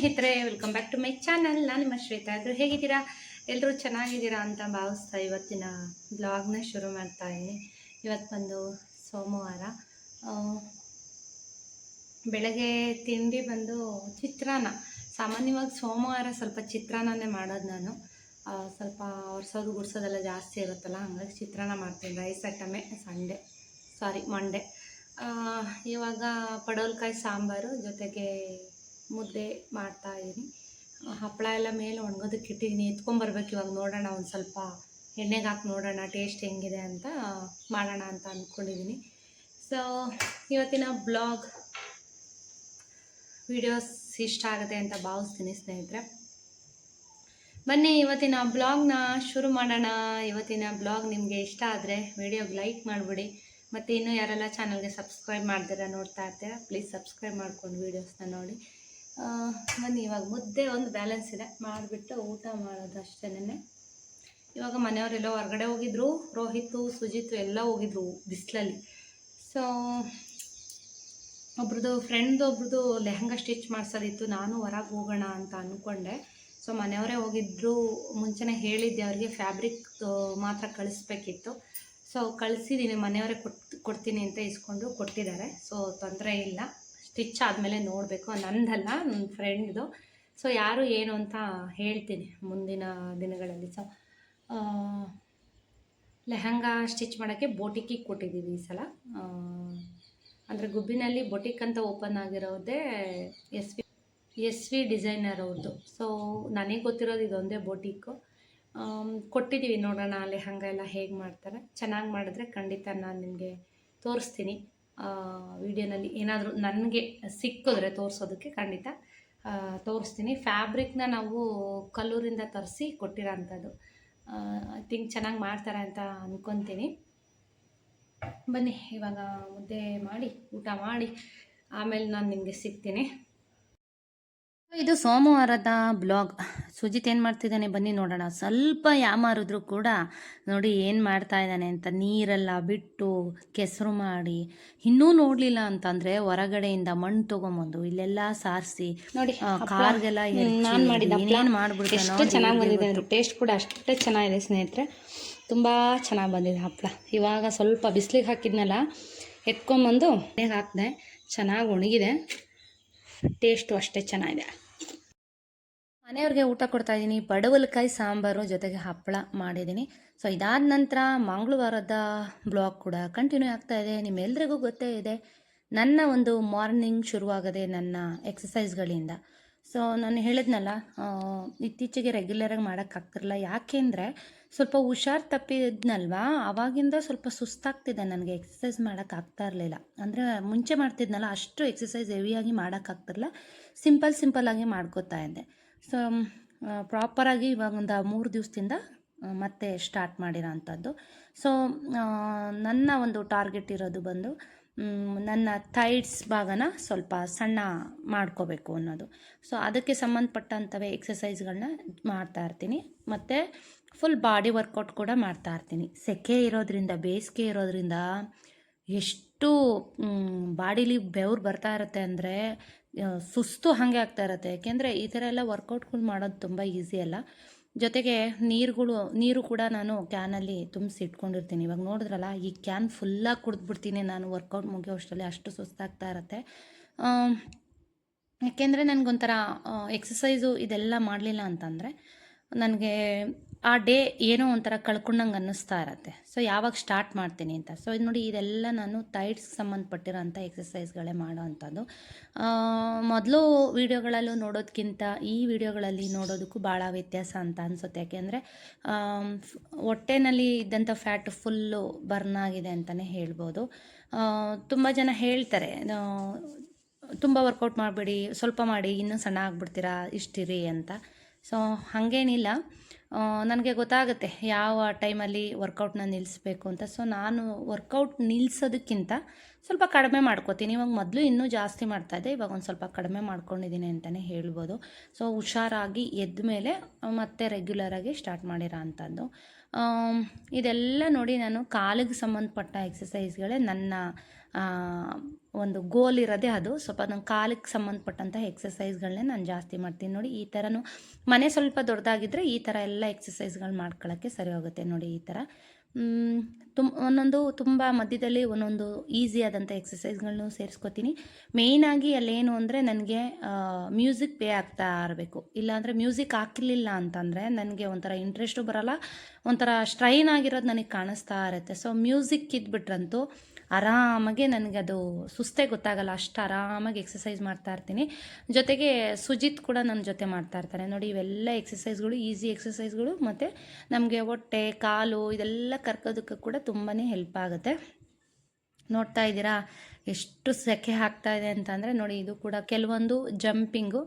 ಸ್ನೇಹಿತರೆ welcome back to my channel ನಾನು ನಿಮ್ಮ ಶ್ವೇತಾ ಅದು ಹೇಗಿದ್ದೀರಾ? ಎಲ್ಲರೂ ಚೆನ್ನಾಗಿದ್ದೀರಾ ಅಂತ ಭಾವಿಸ್ತಾ ಇವತ್ತಿನ ಬ್ಲಾಗ್ನ ಶುರು ಮಾಡ್ತಾ ಇದ್ದೀನಿ. ಇವತ್ತು ಬಂದು ಸೋಮವಾರ. ಬೆಳಗ್ಗೆ ತಿಂಡಿ ಬಂದು ಚಿತ್ರಾನ್ನ. ಸಾಮಾನ್ಯವಾಗಿ ಸೋಮವಾರ ಸ್ವಲ್ಪ ಚಿತ್ರಾನ್ನನೇ ಮಾಡೋದು ನಾನು. ಸ್ವಲ್ಪ ಒರೆಸೋದು ಗುಡ್ಸೋದೆಲ್ಲ ಜಾಸ್ತಿ ಇರುತ್ತಲ್ಲ, ಹಾಗಾಗಿ ಚಿತ್ರಾನ್ನ ಮಾಡ್ತೀನಿ. ರೈಸ್ ಐಟಮೆ ಸಂಡೇ. ಸಾರಿ ಮಂಡೇ ಇವಾಗ ಪಡವಲ್ಕಾಯಿ ಸಾಂಬಾರು, ಜೊತೆಗೆ ಮುದ್ದೆ ಮಾಡ್ತಾ ಇದ್ದೀನಿ. ಹಪ್ಪಳ ಎಲ್ಲ ಮೇಲೆ ಒಣಗೋದಕ್ಕೆ ಇಟ್ಟಿದ್ದೀನಿ. ಎತ್ಕೊಂಬರ್ಬೇಕು ಇವಾಗ ನೋಡೋಣ, ಒಂದು ಸ್ವಲ್ಪ ಎಣ್ಣೆಗೆ ಹಾಕಿ ನೋಡೋಣ, ಟೇಸ್ಟ್ ಹೆಂಗಿದೆ ಅಂತ ಮಾಡೋಣ ಅಂತ ಅಂದ್ಕೊಂಡಿದ್ದೀನಿ ಸೊ ಇವತ್ತಿನ ಬ್ಲಾಗ್ ವಿಡಿಯೋಸ್ ಇಷ್ಟ ಆಗುತ್ತೆ ಅಂತ ಭಾವಿಸ್ತೀನಿ ಸ್ನೇಹಿತರೆ. ಬನ್ನಿ, ಇವತ್ತಿನ ಬ್ಲಾಗ್ನ ಶುರು ಮಾಡೋಣ. ಇವತ್ತಿನ ಬ್ಲಾಗ್ ನಿಮಗೆ ಇಷ್ಟ ಆದರೆ ವಿಡಿಯೋಗೆ ಲೈಕ್ ಮಾಡಿಬಿಡಿ. ಮತ್ತು ಇನ್ನೂ ಯಾರೆಲ್ಲ ಚಾನಲ್ಗೆ ಸಬ್ಸ್ಕ್ರೈಬ್ ಮಾಡ್ತೀರಾ ನೋಡ್ತಾ ಇರ್ತೀರಾ, ಪ್ಲೀಸ್ ಸಬ್ಸ್ಕ್ರೈಬ್ ಮಾಡ್ಕೊಂಡು ವೀಡಿಯೋಸ್ನ ನೋಡಿ. ಬನ್ನಿ, ಇವಾಗ ಮುದ್ದೆ ಒಂದು ಬ್ಯಾಲೆನ್ಸ್ ಇದೆ. ಮಾಡಿಬಿಟ್ಟು ಊಟ ಮಾಡೋದು ಅಷ್ಟೇನೆ ಇವಾಗ ಮನೆಯವರೆಲ್ಲೋ ಹೊರಗಡೆ ಹೋಗಿದ್ರು, ರೋಹಿತು, ಸುಜಿತು ಎಲ್ಲ ಹೋಗಿದ್ರು ಬಿಸಿಲಲ್ಲಿ. ಸೊ ಒಬ್ರದ್ದು ಫ್ರೆಂಡ್ ಒಬ್ರದ್ದು ಲೆಹಂಗಾ ಸ್ಟಿಚ್ ಮಾಡಿಸೋದಿತ್ತು. ನಾನು ಹೊರಗೆ ಹೋಗೋಣ ಅಂತ ಅಂದ್ಕೊಂಡೆ ಸೊ ಮನೆಯವರೇ ಹೋಗಿದ್ರು. ಮುಂಚೆನೇ ಹೇಳಿದ್ದೆ ಅವ್ರಿಗೆ ಫ್ಯಾಬ್ರಿಕ್ ಮಾತ್ರ ಕಳಿಸ್ಬೇಕಿತ್ತು. ಸೊ ಕಳಿಸಿದ್ದೀನಿ ಮನೆಯವರೇ ಕೊಟ್ಟು ಕೊಡ್ತೀನಿ ಅಂತ ಇಸ್ಕೊಂಡು ಕೊಟ್ಟಿದ್ದಾರೆ. ಸೊ ತೊಂದರೆ ಇಲ್ಲ. ಸ್ಟಿಚ್ ಆದಮೇಲೆ ನೋಡಬೇಕು ನಂದಲ್ಲ ನನ್ನ ಫ್ರೆಂಡ್ದು ಸೊ ಯಾರು ಏನು ಅಂತ ಹೇಳ್ತೀನಿ ಮುಂದಿನ ದಿನಗಳಲ್ಲಿ. ಸೊ ಲೆಹಂಗಾ ಸ್ಟಿಚ್ ಮಾಡೋಕ್ಕೆ ಬೋಟಿಕ್ಕಿಗೆ ಕೊಟ್ಟಿದ್ದೀವಿ ಈ ಸಲ. ಅಂದರೆ ಗುಬ್ಬಿನಲ್ಲಿ ಬೊಟಿಕ್ ಅಂತ open ಆಗಿರೋದೇ S V S V designer ಅವ್ರದ್ದು. ಸೊ ನನಗೆ ಗೊತ್ತಿರೋದು ಇದೊಂದೇ ಬೋಟಿಕ್ಕು ಕೊಟ್ಟಿದ್ದೀವಿ ನೋಡೋಣ ಲೆಹಂಗ ಎಲ್ಲ ಹೇಗೆ ಮಾಡ್ತಾರೆ. ಚೆನ್ನಾಗಿ ಮಾಡಿದ್ರೆ ಖಂಡಿತ ನಾನು ನಿಮಗೆ ತೋರಿಸ್ತೀನಿ. ವಿಡಿಯೋನಲ್ಲಿ ಏನಾದರೂ ನನಗೆ ಸಿಕ್ಕಿದ್ರೆ ತೋರಿಸೋದಕ್ಕೆ ಖಂಡಿತ ತೋರಿಸ್ತೀನಿ. ಫ್ಯಾಬ್ರಿಕ್ನ ನಾವು ಕಲ್ಲೂರಿಂದ ತರಿಸಿ ಕೊಟ್ಟಿರೋ ಅಂಥದ್ದು. ಐ ಥಿಂಕ್ ಚೆನ್ನಾಗಿ ಮಾಡ್ತಾರೆ ಅಂತ ಅಂದ್ಕೊತೀನಿ ಬನ್ನಿ, ಇವಾಗ ಮುದ್ದೆ ಮಾಡಿ, ಊಟ ಮಾಡಿ, ಆಮೇಲೆ ನಾನು ನಿಮಗೆ ಸಿಗ್ತೀನಿ. ಇದು ಸೋಮವಾರದ ಬ್ಲಾಗ್. ಸುಜಿತ್ ಏನು ಮಾಡ್ತಿದ್ದಾನೆ? ಬನ್ನಿ ನೋಡೋಣ. ಸ್ವಲ್ಪ ಯಾಮಾರಿದ್ರು ಕೂಡ ನೋಡಿ ಏನು ಮಾಡ್ತಾ ಇದ್ದಾನೆ ಅಂತ ನೀರೆಲ್ಲ ಬಿಟ್ಟು ಕೆಸರು ಮಾಡಿ ಇನ್ನೂ ನೋಡಲಿಲ್ಲ ಅಂತಂದರೆ ಹೊರಗಡೆಯಿಂದ ಮಣ್ಣು ತೊಗೊಂಬಂದು ಇಲ್ಲೆಲ್ಲ ಸಾರಿಸಿ ನೋಡಿ ಕಾರ್ಗೆಲ್ಲ ನಾನು ಮಾಡಿದ ಮಾಡ್ಬಿಡ್ತಾನೋ ಎಷ್ಟು ಚೆನ್ನಾಗಿ ಬಂದಿದೆ ಅಂದರೆ ಟೇಸ್ಟ್ ಕೂಡ ಅಷ್ಟೇ ಚೆನ್ನಾಗಿದೆ ಸ್ನೇಹಿತರೆ. ತುಂಬ ಚೆನ್ನಾಗಿ ಬಂದಿದೆ ಹಪ್ಪಳ ಇವಾಗ ಸ್ವಲ್ಪ ಬಿಸಿಲಿಗೆ ಹಾಕಿದ್ನಲ್ಲ ಎತ್ಕೊಂಬಂದು ಹಾಕಿದೆ ಚೆನ್ನಾಗಿ ಒಣಗಿದೆ. ಟೇಸ್ಟು ಅಷ್ಟೇ ಚೆನ್ನಾಗಿದೆ. ಮನೆಯವ್ರಿಗೆ ಊಟ ಕೊಡ್ತಾ ಇದ್ದೀನಿ. ಪಡವಲಕಾಯಿ ಸಾಂಬಾರು ಜೊತೆಗೆ ಹಪ್ಪಳ ಮಾಡಿದ್ದೀನಿ. ಸೊ ಇದಾದ ನಂತರ ಮಂಗಳವಾರದ ಬ್ಲಾಗ್ ಕೂಡ ಕಂಟಿನ್ಯೂ ಆಗ್ತಾ ಇದೆ. ನಿಮ್ಮೆಲ್ರಿಗೂ ಗೊತ್ತೇ ಇದೆ. ನನ್ನ ಒಂದು ಮಾರ್ನಿಂಗ್ ಶುರುವಾಗದೆ ನನ್ನ ಎಕ್ಸಸೈಸ್ಗಳಿಂದ ಸೊ ನಾನು ಹೇಳಿದ್ನಲ್ಲ ಇತ್ತೀಚೆಗೆ ರೆಗ್ಯುಲರಾಗಿ ಮಾಡೋಕ್ಕಾಗ್ತಿರಲ್ಲ ಯಾಕೆಂದರೆ ಸ್ವಲ್ಪ ಹುಷಾರು ತಪ್ಪಿದ್ನಲ್ವಾ? ಆವಾಗಿಂದ ಸ್ವಲ್ಪ ಸುಸ್ತಾಗ್ತಿದೆ ನನಗೆ. ಎಕ್ಸಸೈಸ್ ಮಾಡೋಕ್ಕಾಗ್ತಾ ಇರಲಿಲ್ಲ. ಅಂದರೆ ಮುಂಚೆ ಮಾಡ್ತಿದ್ನಲ್ಲ, ಅಷ್ಟು ಎಕ್ಸಸೈಸ್ ಹೆವಿಯಾಗಿ ಮಾಡೋಕ್ಕಾಗ್ತಿರಲಿಲ್ಲ ಸಿಂಪಲ್ ಸಿಂಪಲ್ಲಾಗಿ ಮಾಡ್ಕೋತಾ ಇದ್ದೆ. ಸೊ ಪ್ರಾಪರಾಗಿ ಇವಾಗ ಒಂದು ಮೂರು ದಿವಸದಿಂದ ಮತ್ತೆ ಸ್ಟಾರ್ಟ್ ಮಾಡಿರೋ ಅಂಥದ್ದು ಸೊ ನನ್ನ ಒಂದು ಟಾರ್ಗೆಟ್ ಇರೋದು ಬಂದು ನನ್ನ ಥೈಡ್ಸ್ ಭಾಗನ ಸ್ವಲ್ಪ ಸಣ್ಣ ಮಾಡ್ಕೋಬೇಕು ಅನ್ನೋದು. ಸೊ ಅದಕ್ಕೆ ಸಂಬಂಧಪಟ್ಟಂಥವೇ ಎಕ್ಸಸೈಸ್ಗಳನ್ನ ಮಾಡ್ತಾ ಇರ್ತೀನಿ. ಮತ್ತು ಫುಲ್ ಬಾಡಿ ವರ್ಕೌಟ್ ಕೂಡ ಮಾಡ್ತಾ ಇರ್ತೀನಿ. ಸೆಕೆ ಇರೋದ್ರಿಂದ, ಬೇಸಿಗೆ ಇರೋದ್ರಿಂದ ಎಷ್ಟು ಬಾಡಿಲಿ ಬೆವ್ರು ಬರ್ತಾ ಇರುತ್ತೆ ಅಂದರೆ ಸುಸ್ತು ಹಾಗೆ ಆಗ್ತಾ ಇರುತ್ತೆ. ಯಾಕೆಂದರೆ ಈ ಥರ ಎಲ್ಲ ವರ್ಕೌಟ್ಗಳು ಮಾಡೋದು ತುಂಬ ಈಸಿ ಅಲ್ಲ. ಜೊತೆಗೆ ನೀರುಗಳು, ನೀರು ಕೂಡ ನಾನು ಕ್ಯಾನಲ್ಲಿ ತುಂಬಿಸಿ ಇಟ್ಕೊಂಡಿರ್ತೀನಿ. ಇವಾಗ ನೋಡಿದ್ರಲ್ಲ, ಈ ಕ್ಯಾನ್ ಫುಲ್ಲಾಗಿ ಕುಡಿದ್ಬಿಡ್ತೀನಿ ನಾನು ವರ್ಕೌಟ್ ಮುಗಿಯೋ ಅಷ್ಟರಲ್ಲಿ, ಅಷ್ಟು ಸುಸ್ತಾಗ್ತಾ ಇರುತ್ತೆ. ಯಾಕೆಂದರೆ ನನಗೊಂಥರ ಎಕ್ಸಸೈಸು ಇದೆಲ್ಲ ಮಾಡಲಿಲ್ಲ ಅಂತಂದರೆ, ನನಗೆ ಆ ಡೇ ಏನೋ ಒಂಥರ ಕಳ್ಕೊಂಡಂಗೆ ಅನ್ನಿಸ್ತಾ ಇರತ್ತೆ. ಸೊ ಯಾವಾಗ ಸ್ಟಾರ್ಟ್ ಮಾಡ್ತೀನಿ ಅಂತ. ಸೊ ಇದು ನೋಡಿ ಇದೆಲ್ಲ ನಾನು ಥೈಡ್ಸ್ಗೆ ಸಂಬಂಧಪಟ್ಟಿರೋಂಥ ಎಕ್ಸಸೈಸ್ಗಳೇ ಮಾಡೋ ಅಂಥದ್ದು. ಮೊದಲು ವೀಡಿಯೋಗಳಲ್ಲೂ ನೋಡೋದಕ್ಕಿಂತ ಈ ವಿಡಿಯೋಗಳಲ್ಲಿ ನೋಡೋದಕ್ಕೂ ಭಾಳ ವ್ಯತ್ಯಾಸ ಅಂತ ಅನಿಸುತ್ತೆ. ಯಾಕೆಂದರೆ ಹೊಟ್ಟೆನಲ್ಲಿ ಇದ್ದಂಥ ಫ್ಯಾಟ್ ಫುಲ್ಲು ಬರ್ನ್ ಆಗಿದೆ ಅಂತಲೇ ಹೇಳ್ಬೋದು. ತುಂಬ ಜನ ಹೇಳ್ತಾರೆ ತುಂಬ ವರ್ಕೌಟ್ ಮಾಡಬೇಡಿ, ಸ್ವಲ್ಪ ಮಾಡಿ, ಇನ್ನೂ ಸಣ್ಣ ಆಗ್ಬಿಡ್ತೀರಾ, ಇಷ್ಟಿರಿ ಅಂತ. ಸೊ ಹಾಗೇನಿಲ್ಲ. ನನಗೆ ಗೊತ್ತಾಗುತ್ತೆ ಯಾವ ಟೈಮಲ್ಲಿ ವರ್ಕೌಟ್ನ ನಿಲ್ಲಿಸ್ಬೇಕು ಅಂತ. ಸೊ ನಾನು ವರ್ಕೌಟ್ ನಿಲ್ಲಿಸೋದಕ್ಕಿಂತ ಸ್ವಲ್ಪ ಕಡಿಮೆ ಮಾಡ್ಕೋತೀನಿ. ಇವಾಗ ಮೊದಲು ಇನ್ನೂ ಜಾಸ್ತಿ ಮಾಡ್ತಾಯಿದ್ದೆ ಇವಾಗ ಒಂದು ಸ್ವಲ್ಪ ಕಡಿಮೆ ಮಾಡ್ಕೊಂಡಿದ್ದೀನಿ ಅಂತಲೇ ಹೇಳ್ಬೋದು. ಸೊ ಹುಷಾರಾಗಿ ಎದ್ದ ಮೇಲೆ ಮತ್ತೆ ರೆಗ್ಯುಲರಾಗಿ ಸ್ಟಾರ್ಟ್ ಮಾಡಿರೋ ಅಂಥದ್ದು ಇದೆಲ್ಲ ನೋಡಿ ನಾನು ಕಾಲಿಗೆ ಸಂಬಂಧಪಟ್ಟ ಎಕ್ಸಸೈಸ್ಗಳೇ ನನ್ನ ಒಂದು ಗೋಲ್ ಇರೋದೇ ಅದು. ಸ್ವಲ್ಪ ನನ್ನ ಕಾಲಿಗೆ ಸಂಬಂಧಪಟ್ಟಂಥ ಎಕ್ಸಸೈಸ್ಗಳನ್ನೇ ನಾನು ಜಾಸ್ತಿ ಮಾಡ್ತೀನಿ ನೋಡಿ. ಈ ಥರನೂ ಮನೆ ಸ್ವಲ್ಪ ದೊಡ್ಡದಾಗಿದ್ದರೆ ಈ ಥರ ಎಲ್ಲ ಎಕ್ಸಸೈಸ್ಗಳು ಮಾಡ್ಕೊಳ್ಳೋಕ್ಕೆ ಸರಿ ಹೋಗುತ್ತೆ ನೋಡಿ ಈ ಥರ. ತುಂಬ ಒಂದೊಂದು ತುಂಬ ಮಧ್ಯದಲ್ಲಿ ಒಂದೊಂದು ಈಸಿ ಆದಂಥ ಎಕ್ಸಸೈಸ್ಗಳನ್ನು ಮೇಯ್ನ್ ಆಗಿ ಅಲ್ಲೇನು ಅಂದರೆ ನನಗೆ ಮ್ಯೂಸಿಕ್ ಪೇ ಆಗ್ತಾ ಇರಬೇಕು. ಇಲ್ಲಾಂದರೆ ಮ್ಯೂಸಿಕ್ ಹಾಕಿರಲಿಲ್ಲ ಅಂತಂದರೆ ನನಗೆ ಒಂಥರ ಇಂಟ್ರೆಸ್ಟು ಬರಲ್ಲ. ಒಂಥರ ಸ್ಟ್ರೈನ್ ಆಗಿರೋದು ನನಗೆ ಕಾಣಿಸ್ತಾ ಇರುತ್ತೆ. ಸೊ ಮ್ಯೂಸಿಕ್ ಇದ್ಬಿಟ್ರಂತೂ ಆರಾಮಾಗಿ ನನಗೆ ಅದು ಸುಸ್ತೇ ಗೊತ್ತಾಗಲ್ಲ, ಅಷ್ಟು ಆರಾಮಾಗಿ ಎಕ್ಸಸೈಸ್ ಮಾಡ್ತಾ ಇರ್ತೀನಿ. ಜೊತೆಗೆ ಸುಜಿತ್ ಕೂಡ ನನ್ನ ಜೊತೆ ಮಾಡ್ತಾ ಇರ್ತಾರೆ. ನೋಡಿ, ಇವೆಲ್ಲ ಎಕ್ಸಸೈಸ್ಗಳು ಈಸಿ ಎಕ್ಸಸೈಸ್ಗಳು ಮತ್ತು ನಮಗೆ ಹೊಟ್ಟೆ, ಕಾಲು ಇದೆಲ್ಲ ಕರ್ಕೋದಕ್ಕೆ ಕೂಡ ತುಂಬಾ ಹೆಲ್ಪ್ ಆಗುತ್ತೆ. ನೋಡ್ತಾ ಇದ್ದೀರಾ? ಎಷ್ಟು ಸೆಕೆ ಹಾಕ್ತಾ ಇದೆ ಅಂತಂದರೆ ನೋಡಿ, ಇದು ಕೂಡ ಕೆಲವೊಂದು ಜಂಪಿಂಗು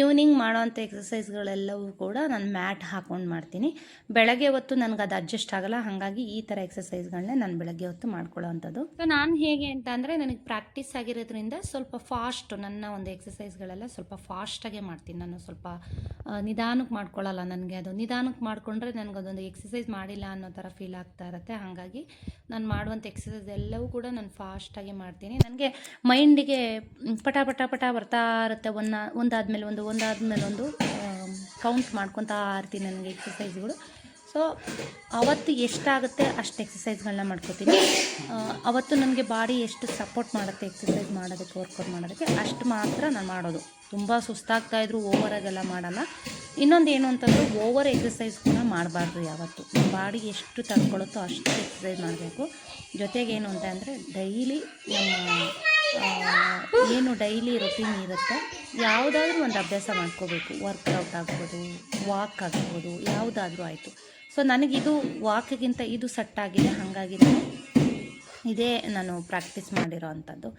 ಈವ್ನಿಂಗ್ ಮಾಡೋವಂಥ ಎಕ್ಸಸೈಸ್ಗಳೆಲ್ಲವೂ ಕೂಡ ನಾನು ಮ್ಯಾಟ್ ಹಾಕ್ಕೊಂಡು ಮಾಡ್ತೀನಿ. ಬೆಳಗ್ಗೆ ಹೊತ್ತು ನನಗೆ ಅದು ಅಡ್ಜಸ್ಟ್ ಆಗಲ್ಲ, ಹಾಗಾಗಿ ಈ ಥರ ಎಕ್ಸಸೈಸ್ಗಳನ್ನೇ ನಾನು ಬೆಳಗ್ಗೆ ಹೊತ್ತು ಮಾಡ್ಕೊಳ್ಳೋವಂಥದ್ದು. ಸೊ ನಾನು ಹೇಗೆ ಅಂತ ಅಂದರೆ ನನಗೆ ಪ್ರಾಕ್ಟೀಸ್ ಆಗಿರೋದ್ರಿಂದ ಸ್ವಲ್ಪ ಫಾಸ್ಟ್ ನನ್ನ ಒಂದು ಎಕ್ಸಸೈಸ್ಗಳೆಲ್ಲ ಸ್ವಲ್ಪ ಫಾಸ್ಟಾಗೆ ಮಾಡ್ತೀನಿ. ನಾನು ಸ್ವಲ್ಪ ನಿಧಾನಕ್ಕೆ ಮಾಡ್ಕೊಳ್ಳಲ್ಲ ನನಗೆ ಅದು. ನಿಧಾನಕ್ಕೆ ಮಾಡಿಕೊಂಡ್ರೆ ನನಗದೊಂದು ಎಕ್ಸಸೈಸ್ ಮಾಡಿಲ್ಲ ಅನ್ನೋ ಥರ ಫೀಲ್ ಆಗ್ತಾ ಇರುತ್ತೆ. ಹಾಗಾಗಿ ನಾನು ಮಾಡುವಂಥ ಎಕ್ಸಸೈಸ್ ಎಲ್ಲವೂ ಕೂಡ ನಾನು ಫಾಸ್ಟಾಗಿ ಮಾಡ್ತೀನಿ. ನನಗೆ ಮೈಂಡಿಗೆ ಪಟ ಪಟ ಪಟ ಬರ್ತಾ ಇರುತ್ತೆ. ಒನ್ನ ಒಂದಾದ್ಮೇಲೆ ಒಂದು, ಒಂದಾದಮೇಲೆ ಒಂದು ಕೌಂಟ್ ಮಾಡ್ಕೊತಾ ಇರ್ತೀನಿ ನನಗೆ ಎಕ್ಸಸೈಸ್ಗಳು ಸೊ ಅವತ್ತು ಎಷ್ಟಾಗುತ್ತೆ ಅಷ್ಟು ಎಕ್ಸಸೈಸ್ಗಳನ್ನ ಮಾಡ್ಕೋತೀನಿ. ಅವತ್ತು ನನಗೆ ಬಾಡಿ ಎಷ್ಟು ಸಪೋರ್ಟ್ ಮಾಡುತ್ತೆ ಎಕ್ಸಸೈಸ್ ಮಾಡೋದಕ್ಕೆ ವರ್ಕೌಟ್ ಮಾಡೋದಕ್ಕೆ ಅಷ್ಟು ಮಾತ್ರ ನಾನು ಮಾಡೋದು. ತುಂಬ ಸುಸ್ತಾಗ್ತಾ ಇದ್ರು ಓವರಾಗೆಲ್ಲ ಮಾಡಲ್ಲ. ಇನ್ನೊಂದು ಏನು ಅಂತಂದರೆ ಓವರ್ ಎಕ್ಸಸೈಸ್ ಕೂಡ ಮಾಡಬಾರ್ದು ಯಾವತ್ತು. ಬಾಡಿ ಎಷ್ಟು ತಡ್ಕೊಳ್ಳುತ್ತೋ ಅಷ್ಟು ಎಕ್ಸಸೈಸ್ ಮಾಡಬೇಕು. ಜೊತೆಗೆ ಏನು ಅಂತ ಅಂದರೆ ಡೈಲಿ ನಮ್ಮ ಏನು ಡೈಲಿ ರೊಟೀನ್ ಇರುತ್ತೆ, ಯಾವುದಾದ್ರೂ ಒಂದು ಅಭ್ಯಾಸ ಮಾಡ್ಕೋಬೇಕು. ವರ್ಕೌಟ್ ಆಗ್ಬೋದು ವಾಕ್ ಆಗ್ಬೋದು, ಯಾವುದಾದ್ರೂ ಆಯಿತು. ಸೊ ನನಗಿದು ವಾಕ್ಗಿಂತ ಇದು ಸೆಟ್ ಆಗಿದೆ ಹಾಗಾಗಿ ಇದೇ ನಾನು ಪ್ರಾಕ್ಟೀಸ್ ಮಾಡಿರೋ ಅಂಥದ್ದು.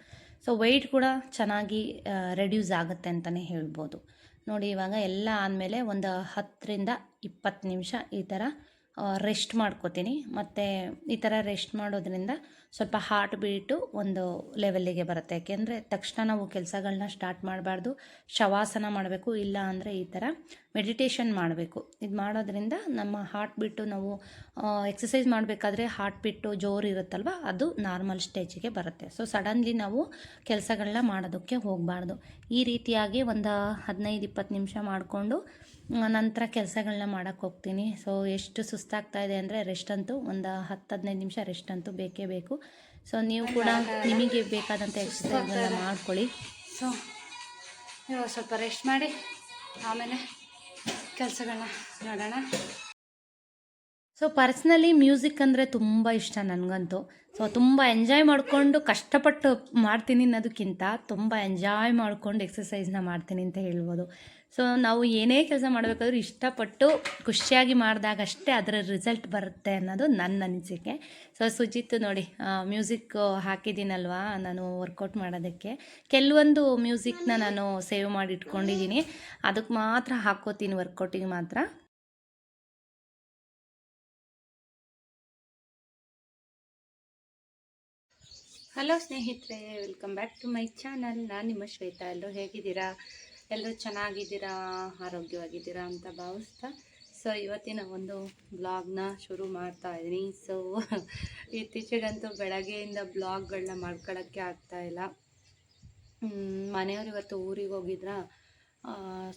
ಸೊ ವೆಯ್ಟ್ ಕೂಡ ಚೆನ್ನಾಗಿ ರೆಡ್ಯೂಸ್ ಆಗುತ್ತೆ ಅಂತಲೇ ಹೇಳ್ಬೋದು. ನೋಡಿ, ಇವಾಗ ಎಲ್ಲ ಆದಮೇಲೆ ಒಂದು ಹತ್ತರಿಂದ ಇಪ್ಪತ್ತು ನಿಮಿಷ ಈ ಥರ ರೆಸ್ಟ್ ಮಾಡ್ಕೋತೀನಿ. ಮತ್ತು ಈ ಥರ ರೆಸ್ಟ್ ಮಾಡೋದ್ರಿಂದ ಸ್ವಲ್ಪ ಹಾರ್ಟ್ ಬೀಟು ಒಂದು ಲೆವೆಲ್ಲಿಗೆ ಬರುತ್ತೆ. ಯಾಕೆಂದರೆ ತಕ್ಷಣ ನಾವು ಕೆಲಸಗಳನ್ನ ಸ್ಟಾರ್ಟ್ ಮಾಡಬಾರ್ದು. ಶವಾಸನ ಮಾಡಬೇಕು, ಇಲ್ಲ ಅಂದರೆ ಈ ಥರ ಮೆಡಿಟೇಷನ್ ಮಾಡಬೇಕು. ಇದು ಮಾಡೋದ್ರಿಂದ ನಮ್ಮ ಹಾರ್ಟ್ ಬಿಟ್ಟು ನಾವು ಎಕ್ಸಸೈಸ್ ಮಾಡಬೇಕಾದ್ರೆ ಹಾರ್ಟ್ ಬಿಟ್ಟು ಜೋರು ಇರುತ್ತಲ್ವ? ಅದು ನಾರ್ಮಲ್ ಸ್ಟೇಜಿಗೆ ಬರುತ್ತೆ. ಸೊ ಸಡನ್ಲಿ ನಾವು ಕೆಲಸಗಳನ್ನ ಮಾಡೋದಕ್ಕೆ ಹೋಗಬಾರ್ದು. ಈ ರೀತಿಯಾಗಿ ಒಂದು ಹದಿನೈದು, ಇಪ್ಪತ್ತು ನಿಮಿಷ ಮಾಡಿಕೊಂಡು ನಂತರ ಕೆಲಸಗಳನ್ನ ಮಾಡೋಕ್ಕೆ ಹೋಗ್ತೀನಿ. ಸೊ ಎಷ್ಟು ಸುಸ್ತಾಗ್ತಾ ಇದೆ ಅಂದರೆ ರೆಸ್ಟ್ ಅಂತೂ ಒಂದು ಹತ್ತು, ಹದಿನೈದು ನಿಮಿಷ ರೆಸ್ಟ್ ಅಂತೂ ಬೇಕೇ ಬೇಕು. ಸೊ ನೀವು ಕೂಡ ನಿಮಗೆ ಬೇಕಾದಂಥ ಎಕ್ಸಸೈಸ್ಗಳನ್ನ ಮಾಡ್ಕೊಳ್ಳಿ. ಸೊ ನೀವು ಸ್ವಲ್ಪ ರೆಸ್ಟ್ ಮಾಡಿ ಆಮೇಲೆ ಕೆಲಸಗಳನ್ನ ನೋಡೋಣ. ಸೊ ಪರ್ಸ್ನಲಿ ಮ್ಯೂಸಿಕ್ ಅಂದರೆ ತುಂಬ ಇಷ್ಟ ನನಗಂತೂ. ಸೊ ತುಂಬ ಎಂಜಾಯ್ ಮಾಡಿಕೊಂಡು ಕಷ್ಟಪಟ್ಟು ಮಾಡ್ತೀನಿ ಅನ್ನೋದಕ್ಕಿಂತ ತುಂಬ ಎಂಜಾಯ್ ಮಾಡಿಕೊಂಡು ಎಕ್ಸಸೈಸ್ನ ಮಾಡ್ತೀನಿ ಅಂತ ಹೇಳ್ಬೋದು. ಸೊ ನಾವು ಏನೇ ಕೆಲಸ ಮಾಡಬೇಕಾದ್ರೂ ಇಷ್ಟಪಟ್ಟು ಖುಷಿಯಾಗಿ ಮಾಡಿದಾಗ ಅಷ್ಟೇ ಅದರ ರಿಸಲ್ಟ್ ಬರುತ್ತೆ ಅನ್ನೋದು ನನ್ನ ಅನಿಸಿಕೆ. ಸೊ ಸುಜಿತ್ ನೋಡಿ ಮ್ಯೂಸಿಕ್ ಹಾಕಿದ್ದೀನಲ್ವಾ? ನಾನು ವರ್ಕೌಟ್ ಮಾಡೋದಕ್ಕೆ. ಕೆಲವೊಂದು ಮ್ಯೂಸಿಕ್ನ ನಾನು ಸೇವ್ ಮಾಡಿ ಇಟ್ಕೊಂಡಿದ್ದೀನಿ ಅದಕ್ಕೆ ಮಾತ್ರ ಹಾಕೋತೀನಿ ವರ್ಕೌಟಿಗೆ ಮಾತ್ರ. ಹಲೋ ಸ್ನೇಹಿತರೆ welcome back to my channel ನಾನು ನಿಮ್ಮ ಶ್ವೇತಾ ಎಲ್ಲೋ ಹೇಗಿದ್ದೀರಾ? ಎಲ್ಲರೂ ಚೆನ್ನಾಗಿದ್ದೀರಾ, ಆರೋಗ್ಯವಾಗಿದ್ದೀರಾ ಅಂತ ಭಾವಿಸ್ತಾ, ಸೊ ಇವತ್ತಿನ ಒಂದು ಬ್ಲಾಗ್ನ ಶುರು ಮಾಡ್ತಾ ಇದ್ದೀನಿ. ಸೊ ಇತ್ತೀಚೆಗಂತೂ ಬೆಳಗ್ಗೆಯಿಂದ ಬ್ಲಾಗ್ಗಳನ್ನ ಮಾಡ್ಕೊಳ್ಳೋಕ್ಕೆ ಇಲ್ಲ. ಮನೆಯವ್ರು ಇವತ್ತು ಊರಿಗೆ ಹೋಗಿದ್ರ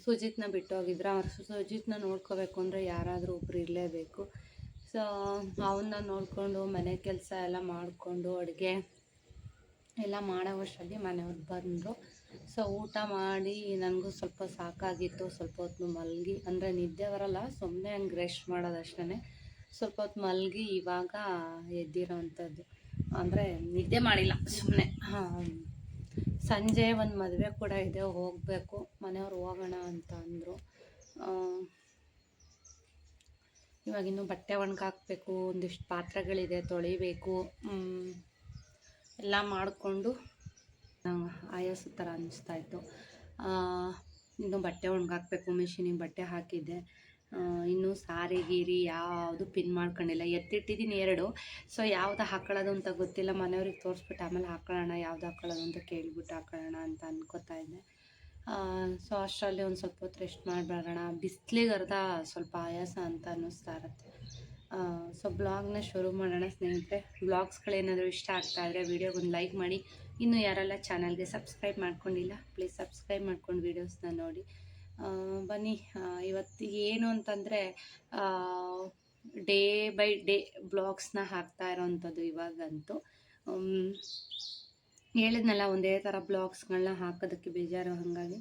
ಸುಜಿತ್ನ ಬಿಟ್ಟು ಹೋಗಿದ್ರ ಅವ್ರು ಸುಜಿತ್ನ ನೋಡ್ಕೋಬೇಕು ಅಂದರೆ ಯಾರಾದರೂ ಒಬ್ರು ಇರಲೇಬೇಕು. ಸೊ ಅವನ್ನ ನೋಡಿಕೊಂಡು ಮನೆ ಕೆಲಸ ಎಲ್ಲ ಮಾಡಿಕೊಂಡು ಅಡುಗೆ ಎಲ್ಲ ಮಾಡೋವಷ್ಟರಲ್ಲಿ ಮನೆಯವ್ರು ಬಂದರು. ಸೊ ಊಟ ಮಾಡಿ ನನಗೂ ಸ್ವಲ್ಪ ಸಾಕಾಗಿತ್ತು, ಸ್ವಲ್ಪ ಹೊತ್ತು ಮಲಗಿ, ಅಂದರೆ ನಿದ್ದೆ ಬರಲ್ಲ ಸುಮ್ಮನೆ ಹಂಗೆ ರೆಸ್ಟ್ ಮಾಡೋದಷ್ಟೇ ಸ್ವಲ್ಪ ಹೊತ್ತು ಮಲಗಿ ಇವಾಗ ಎದ್ದಿರೋ ಅಂಥದ್ದು ಅಂದರೆ ನಿದ್ದೆ ಮಾಡಿಲ್ಲ ಸುಮ್ಮನೆ ಸಂಜೆ ಒಂದು ಮದುವೆ ಕೂಡ ಇದೆ, ಹೋಗಬೇಕು, ಮನೆಯವ್ರು ಹೋಗೋಣ ಅಂತ ಅಂದರು. ಇವಾಗ ಬಟ್ಟೆ ಒಣಗಾಕಬೇಕು, ಒಂದಿಷ್ಟು ಪಾತ್ರೆಗಳಿದೆ ತೊಳಿಬೇಕು ಎಲ್ಲ ಮಾಡಿಕೊಂಡು ಆಯಾಸ ಥರ ಅನ್ನಿಸ್ತಾ ಇನ್ನು ಬಟ್ಟೆ ಒಣಗಾಕಬೇಕು, ಮಿಷಿನಿಗೆ ಬಟ್ಟೆ ಹಾಕಿದ್ದೆ. ಇನ್ನು ಸಾರಿ, ಗೀರಿ ಯಾವುದು ಪಿನ್ ಮಾಡ್ಕೊಂಡಿಲ್ಲ. ಎತ್ತಿಟ್ಟಿದ್ದೀನಿ ಎರಡು. ಸೊ ಯಾವ್ದು ಹಾಕೊಳ್ಳೋದು ಅಂತ ಗೊತ್ತಿಲ್ಲ. ಮನೆಯವ್ರಿಗೆ ತೋರಿಸ್ಬಿಟ್ಟು ಆಮೇಲೆ ಹಾಕೊಳ್ಳೋಣ, ಯಾವ್ದು ಹಾಕೊಳ್ಳೋದು ಅಂತ ಕೇಳಿಬಿಟ್ಟು ಹಾಕೊಳ್ಳೋಣ ಅಂತ ಅನ್ಕೋತಾ ಇದ್ದೆ. ಸೊ ಅಷ್ಟರಲ್ಲಿ ಒಂದು ಸ್ವಲ್ಪ ಹೊತ್ತು ರೆಸ್ಟ್ ಮಾಡಿಬಿಡೋಣ ಬಿಸಿಲಿಗೆ ಅರ್ಧ ಸ್ವಲ್ಪ ಆಯಾಸ ಅಂತ ಅನ್ನಿಸ್ತಾ ಇರುತ್ತೆ. ಸೊ ಬ್ಲಾಗ್ನ ಶುರು ಮಾಡೋಣ ಸ್ನೇಹಿತರೆ. ಬ್ಲಾಗ್ಸ್ಗಳೇನಾದರೂ ಇಷ್ಟ ಆಗ್ತಾ ಇದ್ದರೆ ಒಂದು ಲೈಕ್ ಮಾಡಿ. ಇನ್ನು ಯಾರೆಲ್ಲ ಚಾನಲ್ಗೆ ಸಬ್ಸ್ಕ್ರೈಬ್ ಮಾಡ್ಕೊಂಡಿಲ್ಲ ಪ್ಲೀಸ್ ಸಬ್ಸ್ಕ್ರೈಬ್ ಮಾಡ್ಕೊಂಡು ವೀಡಿಯೋಸ್ನ ನೋಡಿ. ಬನ್ನಿ ಇವತ್ತು ಏನು ಅಂತಂದರೆ ಡೇ ಬೈ ಡೇ ಬ್ಲಾಗ್ಸ್ನ ಹಾಕ್ತಾ ಇರೋವಂಥದ್ದು ಇವಾಗಂತೂ. ಹೇಳಿದ್ನಲ್ಲ ಒಂದೇ ಥರ ಬ್ಲಾಗ್ಸ್ಗಳನ್ನ ಹಾಕೋದಕ್ಕೆ ಬೇಜಾರು ಹಾಗಾಗಿ.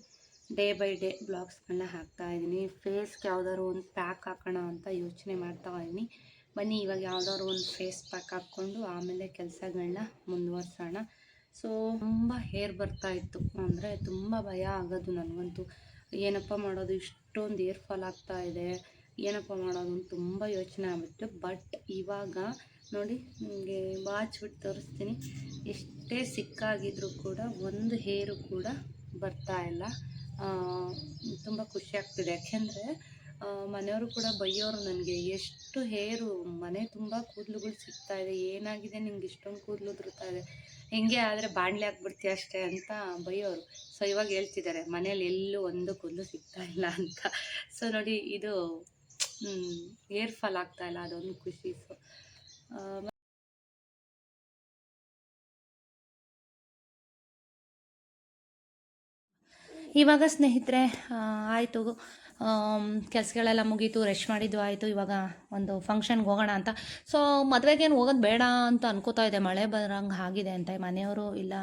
ಡೇ ಬೈ ಡೇ ಬ್ಲಾಗ್ಸ್ಗಳನ್ನ ಹಾಕ್ತಾ ಇದ್ದೀನಿ. ಫೇಸ್ಗೆ ಯಾವ್ದಾದ್ರು ಒಂದು ಪ್ಯಾಕ್ ಹಾಕೋಣ ಅಂತ ಯೋಚನೆ ಮಾಡ್ತಾ ಇದ್ದೀನಿ. ಬನ್ನಿ, ಇವಾಗ ಯಾವ್ದಾದ್ರು ಒಂದು ಫೇಸ್ ಪ್ಯಾಕ್ ಹಾಕ್ಕೊಂಡು ಆಮೇಲೆ ಕೆಲಸಗಳನ್ನ ಮುಂದುವರ್ಸೋಣ. ಸೊ, ತುಂಬ ಹೇರ್ ಬರ್ತಾ ಇತ್ತು. ಅಂದರೆ ತುಂಬ ಭಯ ಆಗೋದು ನನಗಂತೂ. ಏನಪ್ಪ ಮಾಡೋದು, ಇಷ್ಟೊಂದು ಏರ್ ಫಾಲ್ ಆಗ್ತಾ ಇದೆ. ಏನಪ್ಪ ಮಾಡೋದು ಅಂತ ತುಂಬ ಯೋಚನೆ ಆಗ್ಬಿಟ್ಟು. ಬಟ್ ಇವಾಗ ನೋಡಿ, ನಿಮಗೆ ಬಾಚ್ಬಿಟ್ಟು ತೋರಿಸ್ತೀನಿ. ಎಷ್ಟೇ ಸಿಕ್ಕಾಗಿದ್ರೂ ಕೂಡ ಒಂದು ಹೇರು ಕೂಡ ಬರ್ತಾ ಇಲ್ಲ. ತುಂಬ ಖುಷಿ ಆಗ್ತಿದೆ. ಯಾಕೆಂದರೆ ಮನೆಯವರು ಕೂಡ ಬೈಯೋರು ನನಗೆ. ಎಷ್ಟು ಹೇರು, ಮನೆ ತುಂಬ ಕೂದಲುಗಳು ಸಿಗ್ತಾ ಇದೆ. ಏನಾಗಿದೆ ನಿಮ್ಗೆ ಇಷ್ಟೊಂದು ಕೂದಲು ಉದುರ್ತಾ ಇದೆ. ಹೆಂಗೆ ಆದರೆ ಬಾಣಲೆ ಹಾಕ್ಬಿಡ್ತೀಯ ಅಷ್ಟೇ ಅಂತ ಬೈಯೋರು. ಸೊ ಇವಾಗ ಹೇಳ್ತಿದ್ದಾರೆ ಮನೇಲಿ ಎಲ್ಲೂ ಒಂದು ಕೂದಲು ಸಿಗ್ತಾ ಇಲ್ಲ ಅಂತ. ಸೊ ನೋಡಿ, ಇದು ಹೇರ್ ಫಾಲ್ ಆಗ್ತಾ ಇಲ್ಲ. ಅದೊಂದು ಖುಷಿ. ಸೊ ಇವಾಗ ಸ್ನೇಹಿತರೆ ಆಯಿತು. ಕೆಲಸಗಳೆಲ್ಲ ಮುಗೀತು ರೆಸ್ಟ್ ಮಾಡಿದ್ದು ಆಯಿತು. ಇವಾಗ ಒಂದು ಫಂಕ್ಷನ್ಗೆ ಹೋಗೋಣ ಅಂತ. ಸೊ ಮದುವೆಗೇನು ಹೋಗೋದು ಬೇಡ ಅಂತ ಅನ್ಕೋತಾ ಇದೆ. ಮಳೆ ಬರೋಂಗೆ ಆಗಿದೆ ಅಂತ. ಮನೆಯವರು ಇಲ್ಲ,